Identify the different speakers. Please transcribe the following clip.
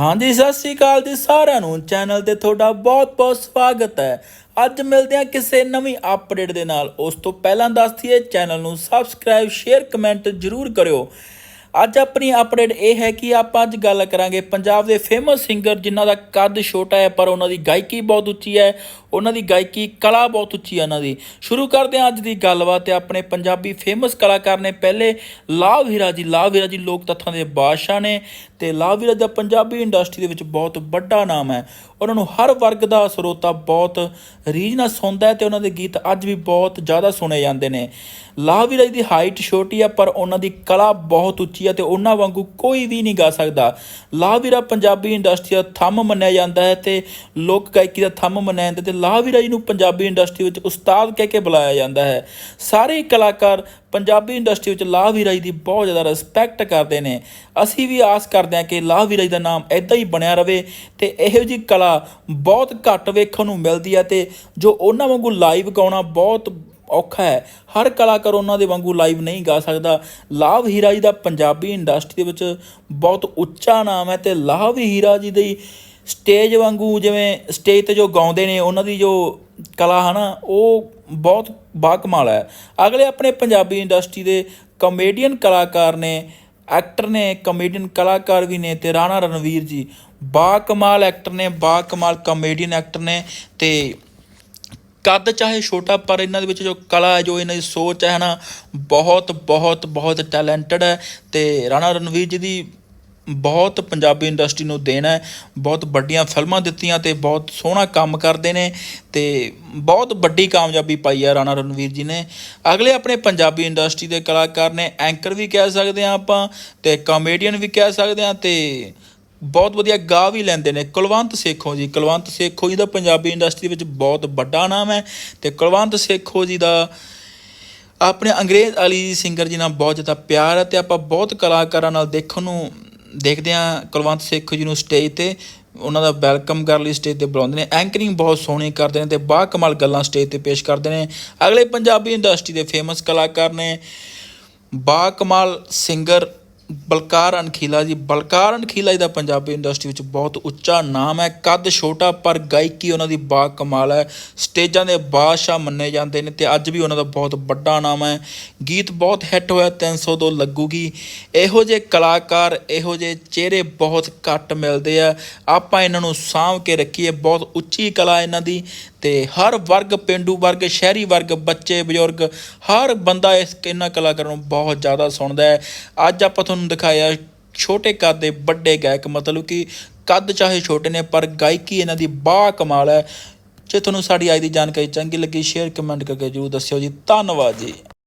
Speaker 1: ਹਾਂਜੀ, ਸਤਿ ਸ੍ਰੀ ਅਕਾਲ ਜੀ ਸਾਰਿਆਂ ਨੂੰ। ਚੈਨਲ ਤੇ ਤੁਹਾਡਾ ਬਹੁਤ-ਬਹੁਤ ਸਵਾਗਤ ਹੈ। ਅੱਜ ਮਿਲਦੇ ਹਾਂ ਕਿਸੇ ਨਵੀਂ ਅਪਡੇਟ ਦੇ ਨਾਲ। ਉਸ ਤੋਂ ਪਹਿਲਾਂ ਦੱਸ ਦਈਏ, ਚੈਨਲ ਨੂੰ ਸਬਸਕ੍ਰਾਈਬ ਸ਼ੇਅਰ ਕਮੈਂਟ ਜ਼ਰੂਰ ਕਰਿਓ। ਅੱਜ ਆਪਣੀ ਅਪਡੇਟ ਇਹ ਹੈ ਕਿ ਆਪਾਂ ਅੱਜ ਗੱਲ ਕਰਾਂਗੇ ਪੰਜਾਬ ਦੇ ਫੇਮਸ ਸਿੰਗਰ ਜਿਨ੍ਹਾਂ ਦਾ ਕੱਦ ਛੋਟਾ ਹੈ, ਪਰ ਉਹਨਾਂ ਦੀ ਗਾਇਕੀ ਬਹੁਤ ਉੱਚੀ ਹੈ, ਉਹਨਾਂ ਦੀ ਗਾਇਕੀ ਕਲਾ ਬਹੁਤ ਉੱਚੀ ਹੈ ਉਹਨਾਂ ਦੀ। ਸ਼ੁਰੂ ਕਰਦੇ ਹਾਂ ਅੱਜ ਦੀ ਗੱਲਬਾਤ ਤੇ ਆਪਣੇ ਪੰਜਾਬੀ ਫੇਮਸ ਕਲਾਕਾਰ ਨੇ ਪਹਿਲੇ ਲਾਭ ਹੀਰਾ ਜੀ ਲਾਭ ਹੀਰਾ ਜੀ ਲੋਕ ਤੱਥਾਂ ਦੇ ਬਾਦਸ਼ਾਹ ਨੇ ਤੇ ਲਾਭ ਹੀਰਾ ਦਾ ਪੰਜਾਬੀ ਇੰਡਸਟਰੀ ਦੇ ਵਿੱਚ ਬਹੁਤ ਵੱਡਾ ਨਾਮ ਹੈ। ਉਹਨਾਂ ਨੂੰ ਹਰ ਵਰਗ ਦਾ ਸਰੋਤਾ ਬਹੁਤ ਰੀਝ ਨਾਲ ਸੁਣਦਾ ਹੈ ਤੇ ਉਹਨਾਂ ਦੇ ਗੀਤ ਅੱਜ ਵੀ ਬਹੁਤ ਜ਼ਿਆਦਾ ਸੁਣੇ ਜਾਂਦੇ ਨੇ। ਲਾਭ ਹੀਰਾ ਜੀ ਦੀ ਹਾਈਟ ਛੋਟੀ ਹੈ, ਪਰ ਉਹਨਾਂ ਦੀ ਕਲਾ ਬਹੁਤ ਉੱਚੀ ਹੈ ਤੇ ਉਹਨਾਂ ਵਾਂਗੂ ਕੋਈ ਵੀ ਨਹੀਂ ਗਾ ਸਕਦਾ। ਲਾਭ ਹੀਰਾ ਪੰਜਾਬੀ ਇੰਡਸਟਰੀ ਦਾ ਥੰਮ ਮੰਨਿਆ ਜਾਂਦਾ ਹੈ ਤੇ ਲੋਕ ਗਾਇਕੀ ਦਾ ਥੰਮ ਮੰਨਿਆ ਜਾਂਦਾ ਤੇ ਲਾਭ ਹੀਰਾ ਜੀ ਨੂੰ ਪੰਜਾਬੀ ਇੰਡਸਟਰੀ ਵਿੱਚ ਉਸਤਾਦ ਕਹਿ ਕੇ ਬੁਲਾਇਆ ਜਾਂਦਾ ਹੈ। ਸਾਰੇ ਕਲਾਕਾਰ ਪੰਜਾਬੀ ਇੰਡਸਟਰੀ ਵਿੱਚ ਲਾਭ ਹੀਰਾ ਜੀ ਦੀ ਬਹੁਤ ਜ਼ਿਆਦਾ ਰਿਸਪੈਕਟ ਕਰਦੇ ਨੇ। ਅਸੀਂ ਵੀ ਆਸ ਕਰਦੇ ਹਾਂ ਕਿ ਲਾਭ ਹੀਰਾ ਜੀ ਦਾ ਨਾਮ ਐਦਾਂ ਹੀ ਬਣਿਆ ਰਵੇ ਤੇ ਇਹੋ ਜੀ ਕਲਾ ਬਹੁਤ ਘੱਟ ਵੇਖਣ ਨੂੰ ਮਿਲਦੀ ਹੈ ਤੇ ਜੋ ਉਹਨਾਂ ਵਾਂਗੂ ਲਾਈਵ ਗਾਉਣਾ ਬਹੁਤ ਔਖਾ ਹੈ। ਹਰ ਕਲਾਕਾਰ ਉਹਨਾਂ ਦੇ ਵਾਂਗੂ ਲਾਈਵ ਨਹੀਂ ਗਾ ਸਕਦਾ। ਲਾਭ ਹੀਰਾ ਜੀ ਦਾ ਪੰਜਾਬੀ ਇੰਡਸਟਰੀ ਦੇ ਵਿੱਚ ਬਹੁਤ ਉੱਚਾ ਨਾਮ ਹੈ ਤੇ ਲਾਭ ਹੀਰਾ ਜੀ ਦੀ ਸਟੇਜ ਵਾਂਗੂ ਜਿਵੇਂ ਸਟੇਜ ਤੇ ਜੋ ਗਾਉਂਦੇ ਨੇ, ਉਹਨਾਂ ਦੀ ਜੋ ਕਲਾ ਹੈ ਨਾ ਉਹ ਬਹੁਤ ਬਾਕਮਾਲ ਹੈ। ਅਗਲੇ ਆਪਣੇ ਪੰਜਾਬੀ ਇੰਡਸਟਰੀ ਦੇ ਕਮੇਡੀਅਨ ਕਲਾਕਾਰ ਨੇ ਐਕਟਰ ਨੇ ਕਮੇਡੀਅਨ ਕਲਾਕਾਰ ਵੀ ਨੇ ਤੇ ਰਾਣਾ ਰਣਵੀਰ ਜੀ। ਬਾ ਕਮਾਲ ਐਕਟਰ ਨੇ ਬਾ ਕਮਾਲ ਕਮੇਡੀਅਨ ਐਕਟਰ ਨੇ ਤੇ ਕੱਦ ਚਾਹੇ ਛੋਟਾ, ਪਰ ਇਹਨਾਂ ਦੇ ਵਿੱਚ ਜੋ ਕਲਾ ਹੈ, ਜੋ ਇਹਨਾਂ ਦੀ ਸੋਚ ਹੈ ਨਾ ਬਹੁਤ ਬਹੁਤ ਬਹੁਤ ਟੈਲੈਂਟਡ ਹੈ ਤੇ ਰਾਣਾ ਰਣਵੀਰ ਜੀ ਦੀ ਬਹੁਤ ਪੰਜਾਬੀ ਇੰਡਸਟਰੀ ਨੂੰ ਦੇਣਾ ਹੈ, ਬਹੁਤ ਵੱਡੀਆਂ ਫਿਲਮਾਂ ਦਿੱਤੀਆਂ ਤੇ ਬਹੁਤ ਸੋਹਣਾ ਕੰਮ ਕਰਦੇ ਨੇ ਤੇ ਬਹੁਤ ਵੱਡੀ ਕਾਮਯਾਬੀ ਪਾਈ ਹੈ ਰਾਣਾ ਰਣਵੀਰ ਜੀ ਨੇ। ਅਗਲੇ ਆਪਣੇ ਪੰਜਾਬੀ ਇੰਡਸਟਰੀ ਦੇ ਕਲਾਕਾਰ ਨੇ ਐਂਕਰ ਵੀ ਕਹਿ ਸਕਦੇ ਹਾਂ ਆਪਾਂ ਤੇ ਕਾਮੇਡੀਅਨ ਵੀ ਕਹਿ ਸਕਦੇ ਹਾਂ ਤੇ ਬਹੁਤ ਵਧੀਆ ਗਾ ਵੀ ਲੈਂਦੇ ਨੇ। ਕੁਲਵੰਤ ਸੇਖੋ ਜੀ, ਕੁਲਵੰਤ ਸੇਖੋ ਜੀ ਦਾ ਪੰਜਾਬੀ ਇੰਡਸਟਰੀ ਵਿੱਚ ਬਹੁਤ ਵੱਡਾ ਨਾਮ ਹੈ ਤੇ ਕੁਲਵੰਤ ਸੇਖੋ ਜੀ ਦਾ ਆਪਣੇ ਅੰਗਰੇਜ਼ ਅਲੀ ਸਿੰਗਰ ਜੀ ਨਾਲ ਬਹੁਤ ਜ਼ਿਆਦਾ ਪਿਆਰ ਹੈ ਤੇ ਆਪਾਂ ਬਹੁਤ ਕਲਾਕਾਰਾਂ ਨਾਲ ਦੇਖਣ ਨੂੰ ਦੇਖਦੇ ਹਾਂ ਕੁਲਵੰਤ ਸੇਖੋ ਜੀ ਨੂੰ ਸਟੇਜ ਤੇ। ਉਹਨਾਂ ਦਾ ਵੈਲਕਮ ਕਰਨ ਲਈ ਸਟੇਜ ਤੇ ਬੁਲਾਉਂਦੇ ਨੇ। ਐਂਕਰਿੰਗ ਬਹੁਤ ਸੋਹਣੀ ਕਰਦੇ ਨੇ ਤੇ ਬਾ ਕਮਾਲ ਗੱਲਾਂ ਸਟੇਜ ਤੇ ਪੇਸ਼ ਕਰਦੇ ਨੇ। ਅਗਲੇ ਪੰਜਾਬੀ ਇੰਡਸਟਰੀ ਦੇ ਫੇਮਸ ਕਲਾਕਾਰ ਨੇ ਬਾ ਕਮਾਲ ਸਿੰਗਰ ਬਲਕਾਰ ਅਣਖੀਲਾ ਜੀ। ਬਲਕਾਰ ਅਣਖੀਲਾ ਜੀ ਦਾ ਪੰਜਾਬੀ ਇੰਡਸਟਰੀ ਵਿੱਚ ਬਹੁਤ ਉੱਚਾ ਨਾਮ ਹੈ। ਕੱਦ ਛੋਟਾ ਪਰ ਗਾਇਕੀ ਉਹਨਾਂ ਦੀ ਬਾ ਕਮਾਲ ਹੈ। ਸਟੇਜਾਂ ਦੇ ਬਾਦਸ਼ਾਹ ਮੰਨੇ ਜਾਂਦੇ ਨੇ ਤੇ ਅੱਜ ਵੀ ਉਹਨਾਂ ਦਾ ਬਹੁਤ ਵੱਡਾ ਨਾਮ ਹੈ। ਗੀਤ ਬਹੁਤ ਹਿੱਟ ਹੋਇਆ 302 ਲੱਗੂਗੀ। ਇਹੋ ਜਿਹੇ ਕਲਾਕਾਰ, ਇਹੋ ਜਿਹੇ ਚਿਹਰੇ ਬਹੁਤ ਘੱਟ ਮਿਲਦੇ ਆ। ਆਪਾਂ ਇਹਨਾਂ ਨੂੰ ਸਾਂਭ ਕੇ ਰੱਖੀਏ। ਬਹੁਤ ਉੱਚੀ ਕਲਾ ਇਹਨਾਂ ਦੀ। ਤੇ ਹਰ ਵਰਗ, ਪਿੰਡੂ ਵਰਗ, ਸ਼ਹਿਰੀ ਵਰਗ, ਬੱਚੇ, ਬਜ਼ੁਰਗ, ਹਰ ਬੰਦਾ ਇਸ ਇਹਨਾਂ ਕਲਾਕਾਰਾਂ ਨੂੰ ਬਹੁਤ ਜ਼ਿਆਦਾ ਸੁਣਦਾ ਹੈ। ਅੱਜ ਆਪਾਂ ਤੁਹਾਨੂੰ ਦਿਖਾਇਆ ਛੋਟੇ ਕੱਦ ਦੇ ਵੱਡੇ ਗਾਇਕ, ਮਤਲਬ ਕਿ ਕੱਦ ਚਾਹੇ ਛੋਟੇ ਨੇ, ਪਰ ਗਾਇਕੀ ਇਹਨਾਂ ਦੀ ਬਾ ਕਮਾਲ ਹੈ। ਜੇ ਤੁਹਾਨੂੰ ਸਾਡੀ ਅੱਜ ਦੀ ਜਾਣਕਾਰੀ ਚੰਗੀ ਲੱਗੀ, ਸ਼ੇਅਰ, ਕਮੈਂਟ ਕਰਕੇ ਜਰੂਰ ਦੱਸਿਓ ਜੀ। ਧੰਨਵਾਦ ਜੀ।